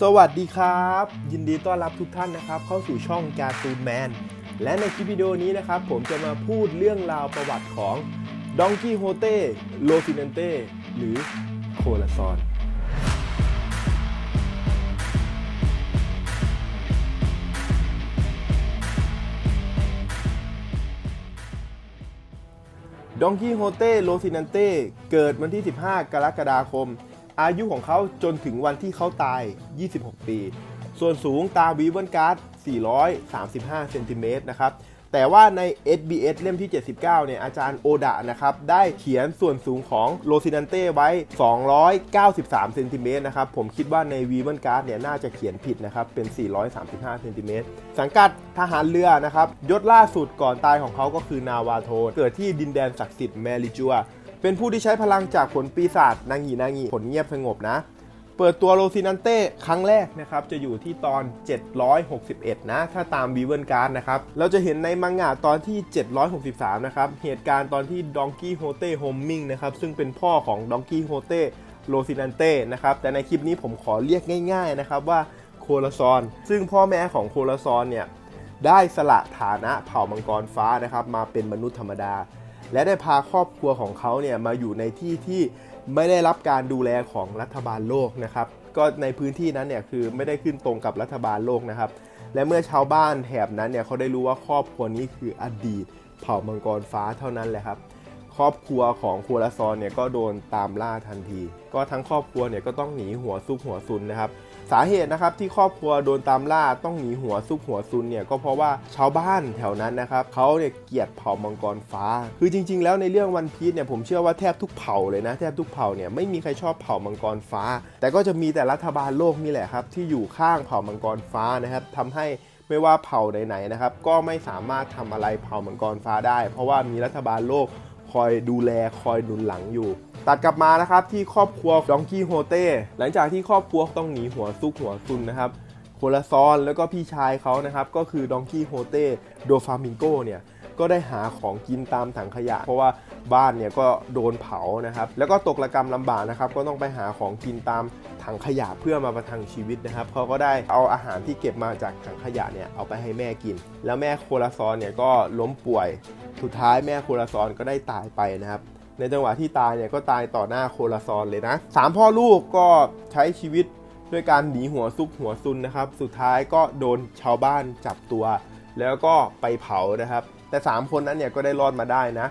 สวัสดีครับ ยินดีต้อนรับทุกท่านนะครับ เข้าสู่ช่องการ์ตูนแมนและในคลิปวิดีโอนี้นะครับ ผมจะมาพูดเรื่องราวประวัติของดองกี้โฮเต้โลฟินันเต้หรือโคลาซอนดองกี้โฮเต้โรซินันเต้เกิดวันที่ 15 กรกฎาคม อายุของเขาจนถึงวันที่เขาตาย 26 ปี ส่วนสูงตามวีเวนการ์ด 435 เซนติเมตรนะครับ แต่ว่าใน SBS เล่มที่ 79 เนี่ย อาจารย์โอดะนะครับ ได้เขียนส่วนสูงของโรซินันเต้ไว้ 293 เซนติเมตรนะครับ ผมคิดว่าในวีเวนการ์ดเนี่ย น่าจะเขียนผิดนะครับ เป็น 435 เซนติเมตร สังกัดทหารเรือนะครับ ยศล่าสุดก่อนตายของเขาก็คือนาวาโท เกิดที่ดินแดนศักดิ์สิทธิ์แมริจัว เป็นผู้ที่ใช้พลังจากผลปีศาจนางหีนางหีผลเงียบสงบนะ เปิดตัวโรซินันเต้ครั้งแรกนะครับจะอยู่ที่ตอน 761 นะ ถ้าตามวีเวนการ์ดนะครับ เราจะเห็นในมังงะตอนที่ 763 นะครับ เหตุการณ์ตอนที่ดองกี้โฮเต้โฮมมิงนะครับ ซึ่งเป็นพ่อของดองกี้โฮเต้โรซินันเต้นะครับ แต่ในคลิปนี้ผมขอเรียกง่าย ๆ นะครับว่าโคลาซอน ซึ่งพ่อแม่ของโคลาซอนเนี่ยได้สละฐานะเผ่ามังกรฟ้านะครับมาเป็นมนุษย์ธรรมดา และได้พาครอบครัวของเขาเนี่ยมาอยู่ในที่ที่ไม่ได้รับการดูแลของรัฐบาลโลกนะครับ ก็ในพื้นที่นั้นเนี่ยคือไม่ได้ขึ้นตรงกับรัฐบาลโลกนะครับ และเมื่อชาวบ้านแถบนั้นเนี่ยเขาได้รู้ว่าครอบครัวนี้คืออดีต เผ่ามังกรฟ้าเท่านั้นแหละครับ ครอบครัวของครัวลาซอนเนี่ยก็โดนตามล่าทันที ก็ทั้งครอบครัวเนี่ยก็ต้องหนีหัวซุกหัวซุนนะครับสาเหตุนะครับที่ครอบครัวโดนตามล่าต้องหนีหัวซุกหัวซุนเนี่ยก็เพราะว่าชาวบ้านแถวนั้นนะครับเขาเนี่ยเกลียดเผ่ามังกรฟ้า คือจริง ๆ แล้วในเรื่องวันพีชเนี่ยผมเชื่อว่าแทบทุกเผ่าเลยนะแทบทุกเผ่าเนี่ยไม่มีใครชอบเผ่ามังกรฟ้า แต่ก็จะมีแต่รัฐบาลโลกนี่แหละครับที่อยู่ข้างเผ่ามังกรฟ้านะครับทำให้ไม่ว่าเผ่าไหนๆนะครับก็ไม่สามารถทำอะไรเผ่ามังกรฟ้าได้ เพราะว่ามีรัฐบาลโลก คอยดูแลคอยหนุนหลังอยู่ ตัดกลับมานะครับที่ครอบครัวดองกี้โฮเต้หลังจากที่ครอบครัวต้องหนีหัวซุกหัวซุนนะครับโคลาซอนแล้วก็พี่ชายเขานะครับก็คือดองกี้โฮเต้โดฟามิงโกเนี่ย ก็ได้หาของกินตามถังขยะ เพราะว่าบ้านเนี่ยก็โดนเผานะครับ แล้วก็ตกระกรรมลำบากนะครับ ก็ต้องไปหาของกินตามถังขยะเพื่อมาประทังชีวิตนะครับเขาก็ได้เอาอาหารที่เก็บมาจากถังขยะเนี่ยเอาไปให้แม่กิน แล้วแม่โคลาซอนเนี่ยก็ล้มป่วย สุดท้ายแม่โคลาซอนก็ได้ตายไปนะครับในจังหวะที่ตายเนี่ยก็ตายต่อหน้าโคลาซอนเลยนะสามพ่อลูกก็ใช้ชีวิตด้วยการหนีหัวซุกหัวซุนนะครับ สุดท้ายก็โดนชาวบ้านจับตัว แล้วก็ไปเผานะครับ แต่ 3 คนนั้นเนี่ยก็ได้รอดมาได้นะ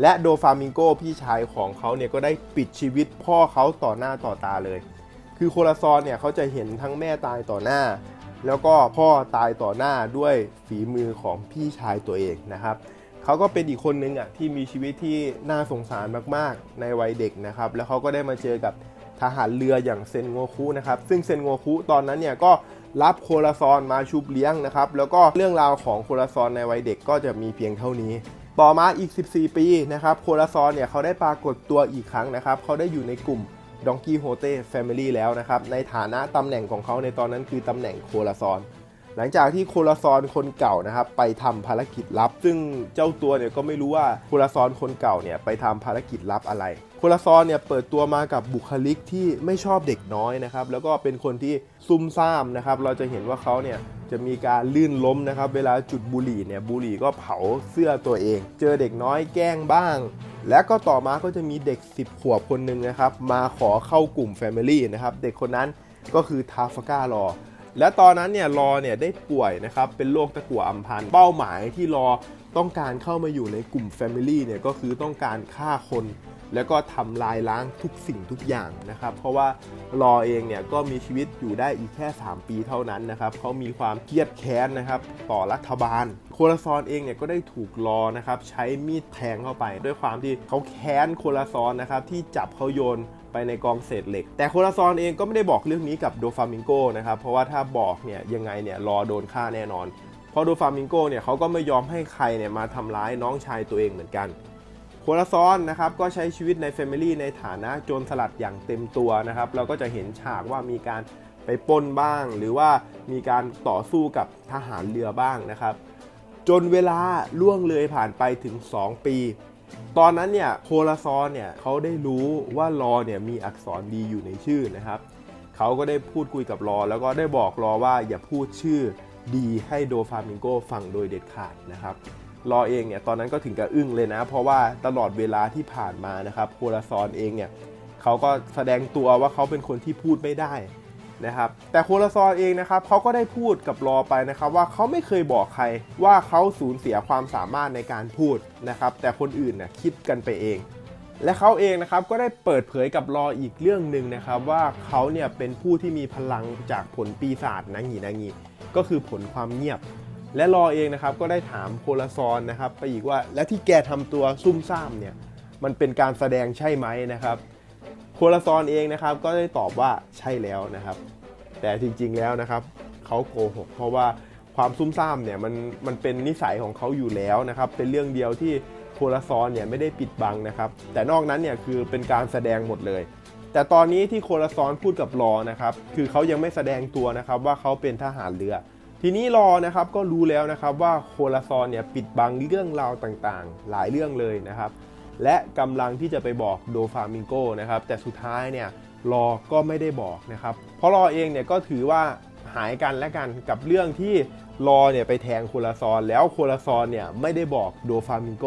และโดฟามิงโกพี่ชายของเขาเนี่ยก็ได้ปิดชีวิตพ่อเขาต่อหน้าต่อตาเลย คือโคลาซอนเนี่ยเขาจะเห็นทั้งแม่ตายต่อหน้า แล้วก็พ่อตายต่อหน้าด้วยฝีมือของพี่ชายตัวเองนะครับเขาก็เป็นอีกคนนึงอะที่มีชีวิตที่น่าสงสารมากๆ ในวัยเด็กนะครับ แล้วเขาก็ได้มาเจอกับทหารเรืออย่างเซนโงคุนะครับ ซึ่งเซนโงคุตอนนั้นเนี่ยก็ รับโคลาซอนมาชุบเลี้ยงนะครับ แล้วก็เรื่องราวของโคลาซอนในวัยเด็กก็จะมีเพียงเท่านี้ ต่อมาอีก 14 ปีนะครับโคลาซอนเนี่ยเขาได้ปรากฏตัวอีกครั้งนะครับ เขาได้อยู่ในกลุ่มดองกี้โฮเต้แฟมิลี่แล้วนะครับ ในฐานะตำแหน่งของเขาในตอนนั้นคือตำแหน่งโคลาซอนหลังจากที่โคลาซอนคนเก่านะครับไปทำภารกิจลับ ซึ่งเจ้าตัวเนี่ยก็ไม่รู้ว่าโคลาซอนคนเก่าเนี่ยไปทำภารกิจลับอะไร โคลาซอนเนี่ยเปิดตัวมากับบุคลิกที่ไม่ชอบเด็กน้อยนะครับ แล้วก็เป็นคนที่ซุ่มซ่ามนะครับ เราจะเห็นว่าเขาเนี่ยจะมีการลื่นล้มนะครับ เวลาจุดบุหรี่เนี่ยบุหรี่ก็เผาเสื้อตัวเอง เจอเด็กน้อยแกล้งบ้าง และก็ต่อมาก็จะมีเด็ก 10 ขวบคนหนึ่งนะครับ มาขอเข้ากลุ่ม Family นะครับ เด็กคนนั้นก็คือทาฟก้ารอและตอนนั้นเนี่ยรอเนี่ยได้ป่วยนะครับเป็นโรคตะกั่วอัมพันเป้าหมายที่รอ ต้องการเข้ามาอยู่ในกลุ่ม Family เนี่ยก็คือต้องการฆ่าคน แล้วก็ทำลายล้างทุกสิ่งทุกอย่างนะครับ เพราะว่ารอเองเนี่ยก็มีชีวิตอยู่ได้อีกแค่ 3 ปีเท่านั้นนะครับเขามีความเครียดแค้นนะครับต่อรัฐบาล โคลาซอนเองเนี่ยก็ได้ถูกรอนะครับใช้มีดแทงเข้าไป ด้วยความที่เขาแค้นโคลาซอนนะครับที่จับเขาโยนไปในกองเศษเหล็ก แต่โคลาซอนเองก็ไม่ได้บอกเรื่องนี้กับโดฟามิงโกนะครับเพราะว่าถ้าบอกเนี่ยยังไงเนี่ยรอโดนฆ่าแน่นอน เพราะโดฟามิงโกเนี่ยเขาก็ไม่ยอมให้ใครเนี่ยมาทำร้ายน้องชายตัวเองเหมือนกันโคลาซอนนะครับก็ใช้ชีวิตใน Family ในฐานะโจรสลัดอย่างเต็มตัวนะครับ เราก็จะเห็นฉากว่ามีการไปปล้นบ้าง หรือว่ามีการต่อสู้กับทหารเรือบ้างนะครับ จนเวลาล่วงเลยผ่านไปถึง 2 ปี ตอนนั้นเนี่ยโคลาซอนเนี่ยเขาได้รู้ว่ารอเนี่ยมีอักษรดีอยู่ในชื่อนะครับเขาก็ได้พูดคุยกับรอ แล้วก็ได้บอกรอว่าอย่าพูดชื่อ ดีให้โดฟามิงโกฟังโดยเด็ดขาดนะครับรอเองเนี่ยตอนนั้นก็ถึงกับอึ้งเลยนะ เพราะว่าตลอดเวลาที่ผ่านมานะครับโคลาซอนเองเนี่ยเขาก็แสดงตัวว่าเขาเป็นคนที่พูดไม่ได้นะครับแต่โคลาซอนเองนะครับเขาก็ได้พูดกับรอไปนะครับว่าเขาไม่เคยบอกใครว่าเขาสูญเสียความสามารถในการพูดนะครับแต่คนอื่นน่ะคิดกันไปเอง และเขาเองนะครับก็ได้เปิดเผยกับรออีกเรื่องหนึ่งนะครับ ว่าเขาเนี่ยเป็นผู้ที่มีพลังจากผลปีศาจนะงีนะงีก็คือผลความเงียบ และรอเองนะครับก็ได้ถามโคลาซอนนะครับไปอีกว่าและที่แกทำตัวซุ่มซ่ามเนี่ยมันเป็นการแสดงใช่ไหมนะครับโคลาซอนเองนะครับก็ได้ตอบว่าใช่แล้วนะครับ แต่จริงๆแล้วนะครับเขาโกหกเพราะว่า ความซุ่มซ่ามเนี่ยมันมันเป็นนิสัยของเขาอยู่แล้วนะครับ เป็นเรื่องเดียวที่โคลาซอนเนี่ยไม่ได้ปิดบังนะครับ แต่นอกนั้นเนี่ยคือเป็นการแสดงหมดเลย แต่ตอนนี้ที่โคลาซอนพูดกับรอนะครับ คือเขายังไม่แสดงตัวนะครับว่าเขาเป็นทหารเรือ ทีนี้รอนะครับก็รู้แล้วนะครับว่าโคลาซอนเนี่ยปิดบังเรื่องราวต่างๆ หลายเรื่องเลยนะครับ และกำลังที่จะไปบอกโดฟามิงโกนะครับ แต่สุดท้ายเนี่ยรอก็ไม่ได้บอกนะครับ เพราะรอเองเนี่ยก็ถือว่า หายกันและกันกับเรื่องที่รอเนี่ยไปแทงโคลาซอนแล้วโคลาซอนเนี่ยไม่ได้บอกโดฟามิงโก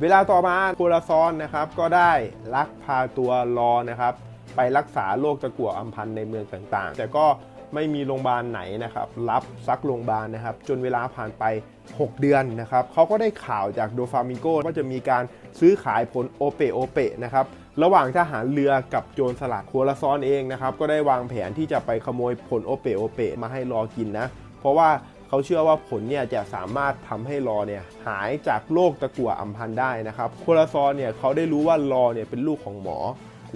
เวลาต่อมาโคลาซอนนะครับก็ได้ลักพาตัวรอนะครับไปรักษาโรคตะกั่วอัมพันธ์ในเมืองต่างๆ แต่ก็ไม่มีโรงพยาบาลไหนนะครับรับซักโรงพยาบาลนะครับ จนเวลาผ่านไป 6 เดือนนะครับเขาก็ได้ข่าวจากโดฟามิโกว่าจะมีการซื้อขายผลโอเปโอเปนะครับ ระหว่างทหารเรือกับโจรสลัดโคลาซอนเองนะครับก็ได้วางแผนที่จะไปขโมยผลโอเปโอเปมาให้รอกินนะ เพราะว่าเขาเชื่อว่าผลเนี่ยจะสามารถทำให้รอเนี่ยหายจากโรคตะกั่วอัมพันธ์ได้นะครับโคลาซอนเนี่ยเขาได้รู้ว่ารอเนี่ยเป็นลูกของหมอ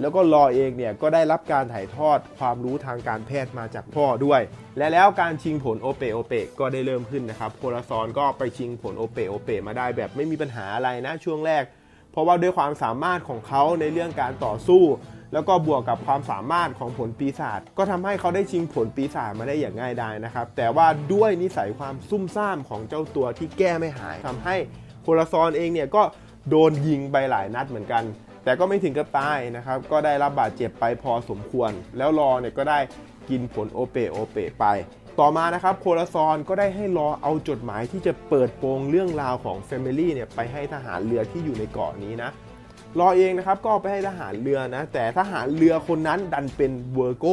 แล้วก็รอเองเนี่ยก็ได้รับการถ่ายทอดความรู้ทางการแพทย์มาจากพ่อด้วย และแล้วการชิงผลโอเปโอเปก็ได้เริ่มขึ้นนะครับโคลาซอนก็ไปชิงผลโอเปโอเปมาได้แบบไม่มีปัญหาอะไรนะช่วงแรก เพราะว่าด้วยความสามารถของเขาในเรื่องการต่อสู้ แล้วก็บวกกับความสามารถของผลปีศาจก็ทำให้เขาได้ชิงผลปีศาจมาได้อย่างง่ายดายนะครับ แต่ว่าด้วยนิสัยความซุ่มซ่ามของเจ้าตัวที่แก้ไม่หายทำให้โคลาซอนเองเนี่ยก็โดนยิงไปหลายนัดเหมือนกัน แต่ก็ไม่ถึงกับตายนะครับ ก็ได้รับบาดเจ็บไปพอสมควร แล้วรอเนี่ยก็ได้กินผลโอเปโอเปไป ต่อมานะครับโคลาซอนก็ได้ให้รอเอาจดหมายที่จะเปิดโปงเรื่องราวของเฟมิลี่เนี่ยไปให้ทหารเรือที่อยู่ในเกาะนี้นะรอเองนะครับก็ไปให้ทหารเรือนะแต่ทหารเรือคนนั้นดันเป็นเวอร์โก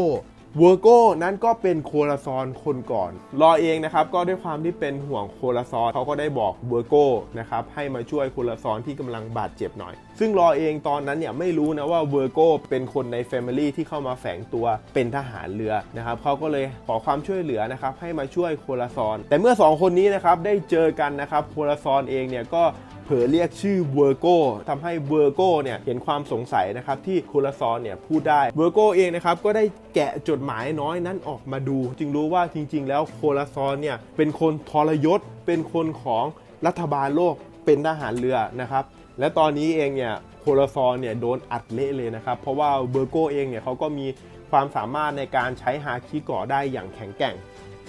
เวอร์โก้นั้นก็เป็นโคลาซอนคนก่อน รอเองนะครับ ก็ด้วยความที่เป็นห่วงโคลาซอนเขาก็ได้บอกเวอร์โก้นะครับให้มาช่วยโคลาซอนที่กำลังบาดเจ็บหน่อย ซึ่งรอเองตอนนั้นเนี่ยไม่รู้นะว่าเวอร์โก้เป็นคนใน Family ที่เข้ามาแฝงตัวเป็นทหารเรือนะครับเขาก็เลยขอความช่วยเหลือนะครับให้มาช่วยโคลาซอนแต่เมื่อสองคนนี้นะครับได้เจอกันนะครับโคลาซอนเองเนี่ยก็ ลอเรียกชื่อเวอร์โกทำให้เวอร์โกเนี่ยเห็นความสงสัยนะครับที่คูลซอนเนี่ยพูดได้เวอร์โกเองนะครับก็ได้แกะจดหมายน้อยนั้นออกมาดู จึงรู้ว่าจริง ๆ แล้วโคลซอนเนี่ยเป็นคนทรยศ เป็นคนของรัฐบาลโลกเป็นทหารเรือนะครับและตอนนี้เองเนี่ยโคลซอนเนี่ยโดนอัดเละเลยนะครับ เพราะว่าเวอร์โกเองเนี่ยเขาก็มีความสามารถในการใช้ฮาคิกาะได้อย่างแข็งแกร่ง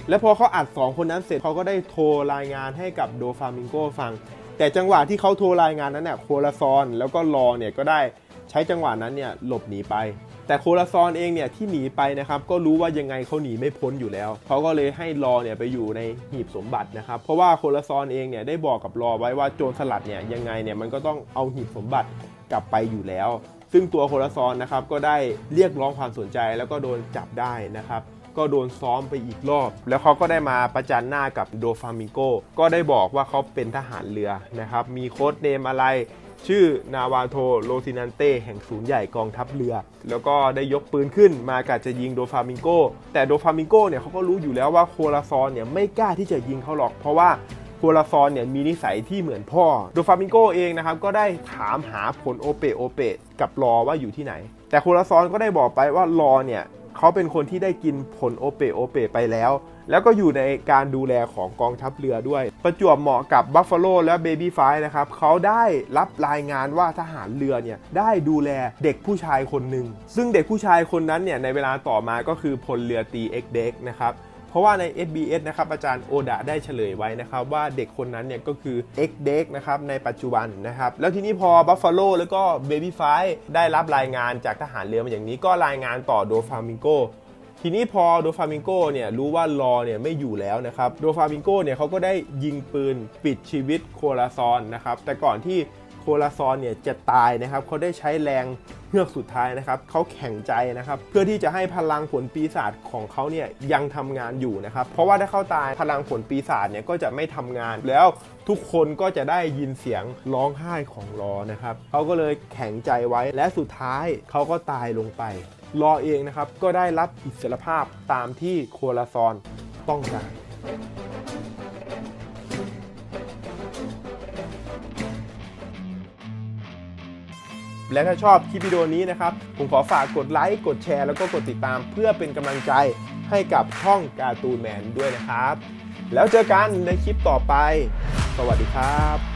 และพอเขาอัด 2 คนนั้นเสร็จเขาก็ได้โทรรายงานให้กับโดฟามิงโกฟัง แต่จังหวะที่เขาโทรรายงานนั้นเนี่ยโคลาซอนแล้วก็รอเนี่ยก็ได้ใช้จังหวะนั้นเนี่ยหลบหนีไป แต่โคลาซอนเองเนี่ยที่หนีไปนะครับก็รู้ว่ายังไงเขาหนีไม่พ้นอยู่แล้วเขาก็เลยให้รอเนี่ยไปอยู่ในหีบสมบัตินะครับเพราะว่าโคลาซอนเองเนี่ยได้บอกกับรอไว้ว่าโจรสลัดเนี่ยยังไงเนี่ยมันก็ต้องเอาหีบสมบัติกลับไปอยู่แล้ว ซึ่งตัวโคลาซอนนะครับก็ได้เรียกร้องความสนใจแล้วก็โดนจับได้นะครับ ก็โดนซ้อมไปอีกรอบ แล้วเขาก็ได้มาประจันหน้ากับโดฟามิโกก็ได้บอกว่าเขาเป็นทหารเรือนะครับ มีโค้ดเนมอะไรชื่อนาวาโทโรซินันเต้แห่งศูนย์ใหญ่กองทัพเรือ แล้วก็ได้ยกปืนขึ้นมากะจะยิงโดฟามิงโก แต่โดฟามิงโกเนี่ยเขาก็รู้อยู่แล้วว่าโคลาซอนเนี่ยไม่กล้าที่จะยิงเขาหรอก เพราะว่าโคลาซอนเนี่ยมีนิสัยที่เหมือนพ่อ โดฟามิงโกเองนะครับก็ได้ถามหาผลโอเปโอเปกับรอว่าอยู่ที่ไหน แต่โคลาซอนก็ได้บอกไปว่ารอเนี่ย เขาเป็นคนที่ได้กินผลโอเปโอเปไปแล้ว แล้วก็อยู่ในการดูแลของกองทัพเรือด้วย ประจวบเหมาะกับบัฟฟาโลและเบบี้ไฟนะครับเขาได้รับรายงานว่าทหารเรือเนี่ยได้ดูแลเด็กผู้ชายคนหนึ่งซึ่งเด็กผู้ชายคนนั้นเนี่ยในเวลาต่อมาก็คือพลเรือตีเอ็กเด็กนะครับ เพราะว่าใน SBS นะครับอาจารย์โอดะได้เฉลยไว้นะครับว่าเด็กคนนั้นเนี่ยก็คือ X d e นะครับในปัจจุบันนะครับแล้วทีนี้พอ Buffalo แล้วก็ Baby f i ได้รับรายงานจากทหารเรือมาอย่างนี้ก็รายงานต่อโดฟามิงโกทีนี้พอโดฟามิงโกเนี่ยรู้ว่ารอเนี่ยไม่อยู่แล้วนะครับโดฟามิงโกเนี่ยเขาก็ได้ยิงปืนปิดชีวิตโคลาซอนนะครับแต่ก่อนที่ โคลาซอนเนี่ยจะตายนะครับเขาได้ใช้แรงเฮือกสุดท้ายนะครับเขาแข็งใจนะครับ เพื่อที่จะให้พลังผลปีศาจของเขาเนี่ยยังทำงานอยู่นะครับ เพราะว่าถ้าเขาตายพลังผลปีศาจเนี่ยก็จะไม่ทำงานแล้วทุกคนก็จะได้ยินเสียงร้องไห้ของรอนะครับเขาก็เลยแข็งใจไว้และสุดท้ายเขาก็ตายลงไปรอเองนะครับก็ได้รับอิสรภาพตามที่โคลาซอนต้องการ และถ้าชอบคลิปวิดีโอนี้นะครับ ผมขอฝากกดไลค์ กดแชร์ แล้วก็กดติดตาม เพื่อเป็นกำลังใจให้กับช่องการ์ตูนแมนด้วยนะครับ แล้วเจอกันในคลิปต่อไป สวัสดีครับ